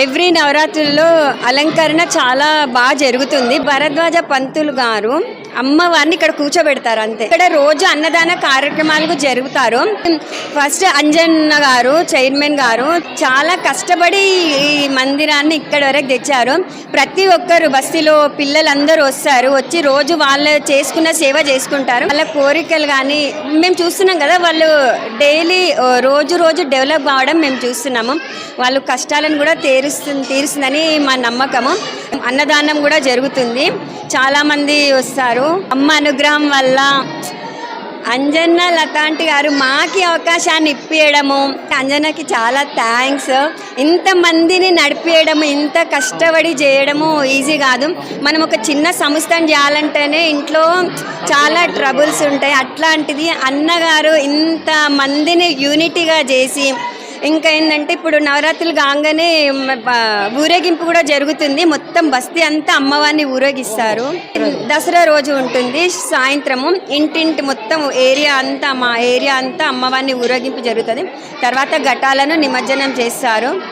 Every నవరాత్రుల్లో అలంకరణ చాలా బాగా జరుగుతుంది. భరద్వాజ పంతులు గారు అమ్మవారిని ఇక్కడ కూర్చోబెడతారు అంతే. ఇక్కడ రోజు అన్నదాన కార్యక్రమాలు జరుగుతారు. ఫస్ట్ అంజన్న గారు చైర్మన్ గారు చాలా కష్టపడి ఈ మందిరాన్ని ఇక్కడ వరకు తెచ్చారు. ప్రతి ఒక్కరు బస్తీలో పిల్లలందరూ వస్తారు. వచ్చి రోజు వాళ్ళు చేసుకున్న సేవ చేసుకుంటారు. వాళ్ళ కోరికలు కానీ మేము చూస్తున్నాం కదా వాళ్ళు డైలీ రోజు రోజు డెవలప్ కావడం మేము చూస్తున్నాము. వాళ్ళు కష్టాలను కూడా తీరుస్తుంది తీరుస్తుందని మా నమ్మకము. అన్నదానం కూడా జరుగుతుంది. చాలామంది వస్తారు. అమ్మ అనుగ్రహం వల్ల అంజన్న లతాంటి గారు మాకి అవకాశాన్ని ఇప్పియడము. అంజనకి చాలా థ్యాంక్స్ ఇంతమందిని నడిపియడము ఇంత కష్టపడి చేయడము ఈజీ కాదు. మనం ఒక చిన్న సంస్థను చేయాలంటేనే ఇంట్లో చాలా ట్రబుల్స్ ఉంటాయి. అట్లాంటిది అన్నగారు ఇంత మందిని యూనిటీగా చేసి ఇంకా ఏంటంటే ఇప్పుడు నవరాత్రులు కాగానే ఊరేగింపు కూడా జరుగుతుంది. మొత్తం బస్తీ అంతా అమ్మవారిని ఊరేగిస్తారు. దసరా రోజు ఉంటుంది. సాయంత్రము ఇంటింటి మొత్తం ఏరియా అంతా మా ఏరియా అంతా అమ్మవారిని ఊరేగింపు జరుగుతుంది. తర్వాత ఘటాలను నిమజ్జనం చేస్తారు.